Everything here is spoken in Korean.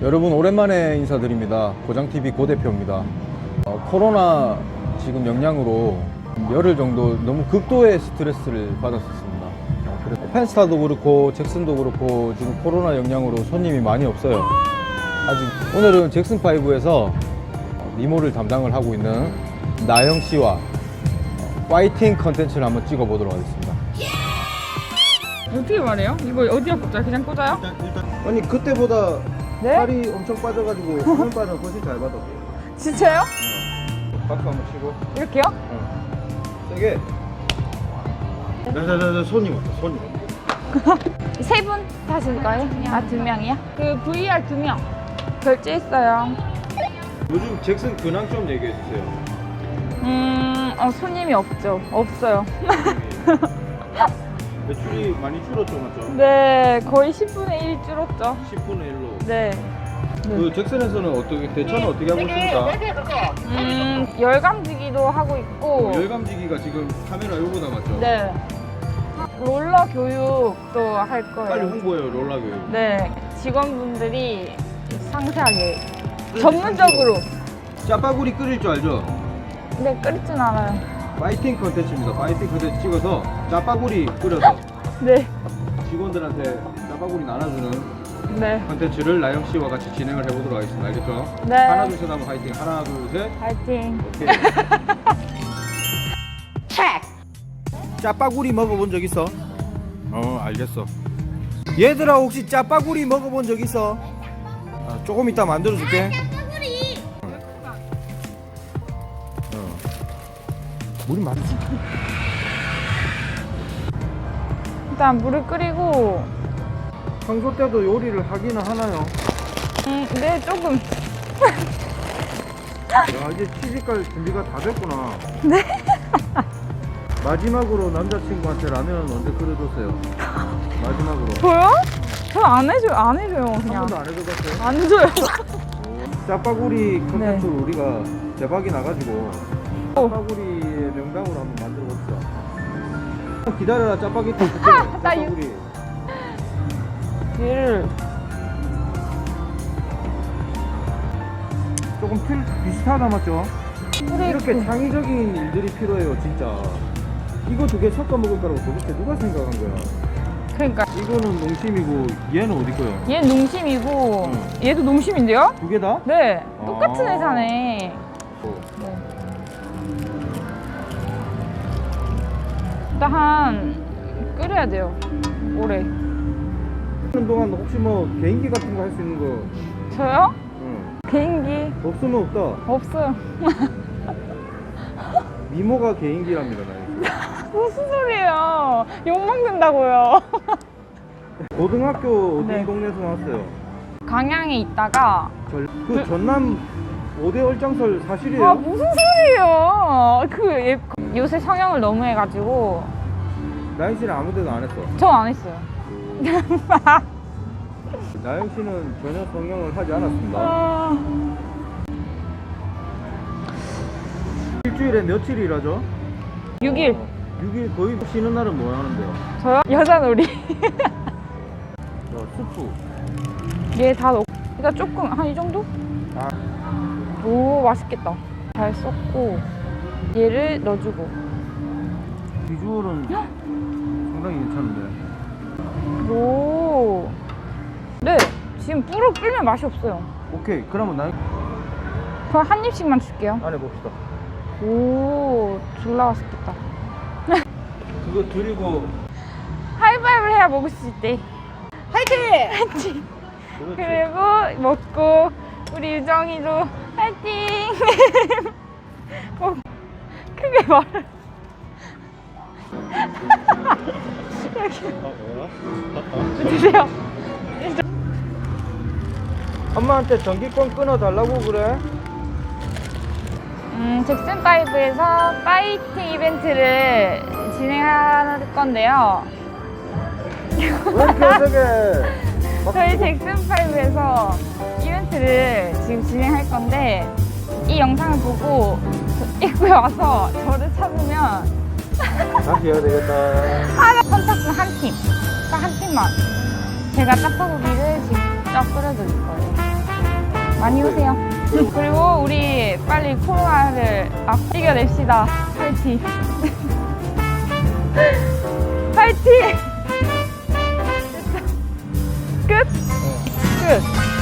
여러분 오랜만에 인사드립니다. 고장TV 고 대표입니다. 어, 코로나 지금 영향으로 열흘 정도 너무 극도의 스트레스를 받았었습니다. 어, 그래서 펜스타도 그렇고 잭슨도 그렇고 지금 코로나 영향으로 손님이 많이 없어요. 아직 오늘은 잭슨 5에서 미모를 담당을 하고 있는 나영 씨와 어, 파이팅 컨텐츠를 한번 찍어보도록 하겠습니다. 어떻게 말해요? 이거 어디다 꽂아요? 그냥 꽂아요? 아니 그때보다 네? 살이 엄청 빠져가지고 수분 빠져 훨씬 잘 받아. 진짜요? 박수 한번 치고. 이렇게요? 세게. 나나나 손님 왔다 손님. 세분 타실까요? 아, 두 명이요? 그 VR 두 명. 결제했어요. 요즘 잭슨 근황 좀 얘기해 주세요. 음, 어, 손님이 없죠. 없어요. 매출이 많이 줄었죠, 맞죠? 네, 거의 10분의 1 줄었죠. 10분의 1로. 네. 그 잭슨에서는 어떻게 대처는 어떻게 하고 있습니까? 음, 열감지기도 하고 있고. 열감지기가 지금 카메라 요거다 맞죠? 네. 롤러 교육도 할 빨리 거예요. 홍보해요 롤라 교육. 네. 직원분들이 상세하게, 전문적으로. 짜파구리 끓일 줄 알죠? 네, 끓이진 않아요. 파이팅 컨텐츠입니다. 파이팅 컨텐츠 찍어서 짜파구리 끓여서 네. 직원들한테 짜파구리 나눠주는 네. 컨텐츠를 나영 씨와 같이 진행을 해보도록 하겠습니다. 알겠죠? 네. 하나 둘 셋 하면 파이팅. 하나 둘 셋. 파이팅. 오케이. 짜파구리 먹어본 적 있어? 어 알겠어. 얘들아 혹시 짜파구리 먹어본 적 있어? 아, 조금 이따 만들어줄게. 물이 많지? 일단 물을 끓이고, 평소 때도 요리를 하기는 하나요? 음, 네, 조금. 야 이제 취직갈 준비가 다 됐구나. 네. 마지막으로 남자친구한테 라면은 언제 끓여줬어요? 마지막으로. 저요? 저 안 해줘요, 안 해줘요, 한 그냥. 번도 안 해줘봤어요? 안 줘요. 짜파구리 컨텐츠로 네. 우리가 대박이 나가지고 오. 짜파구리 기다려라 짜파게티 줄게. 나 유- 짜파구리. 얘를. 조금 필 비슷하다 맞죠? 뿌리 이렇게 창의적인 일들이 필요해요 진짜. 이거 두 개 섞어 먹을 거라고 도대체 누가 생각한 거야? 그러니까. 이거는 농심이고 얘는 어디 거야? 얘 농심이고, 응. 얘도 농심인데요? 두 개 다? 네. 똑같은 아. 회사네. 어. 일단 한, 끓여야 돼요. 오래. 하는 동안 혹시 뭐 개인기 같은 거 할 수 있는 거 저요? 응. 개인기 없으면 없다. 없어요. 미모가 개인기랍니다 나이. 무슨 소리예요? 욕 먹는다고요. 고등학교 어디 네. 동네에서 나왔어요? 강양에 있다가 절- 그 전남 5대 얼짱설 사실이에요? 아 무슨 소리예요? 그 예- 요새 성형을 너무 해가지고 나영 씨는 아무 데도 안 했어. 전안 했어요. 나영 씨는 전혀 성형을 하지 않았습니다. 아, 일주일에 며칠 일하죠? 6일 6일 거의 쉬는 날은 뭐 하는데요? 저요? 여자놀이 저 수프. 얘 다 넣고 일단 조금 한 이 정도? 아, 오 맛있겠다. 잘 섞고 얘를 넣어주고 비주얼은 상당히 괜찮은데. 오. 네 지금 뿌르 끓면 맛이 없어요. 오케이, 그러면 나영 그럼 한 입씩만 줄게요. 안해 봅시다. 오, 졸라 맛있겠다. 그거 드리고 하이파이브를 해야 먹을 수 있대. 화이팅! 화이팅! 그리고 먹고 우리 유정이도 화이팅! 꼭 크게. 이렇게 드세요. 엄마한테 전기권 끊어달라고 그래? 음, 잭슨5에서 파이팅 이벤트를 진행할 건데요. 왜 계속해? 저희 잭슨5에서 이벤트를 지금 진행할 건데 이 영상을 보고 입구에 와서 저를 찾으면 다시 해야 되겠다. 하나 선착순 한 팀, 딱 한 팀만 제가 짜파구리를 직접 끓여드릴 거예요. 많이 오세요. 그리고 우리 빨리 코로나를 아, 이겨냅시다. 파이팅. 파이팅. 끝. 끝.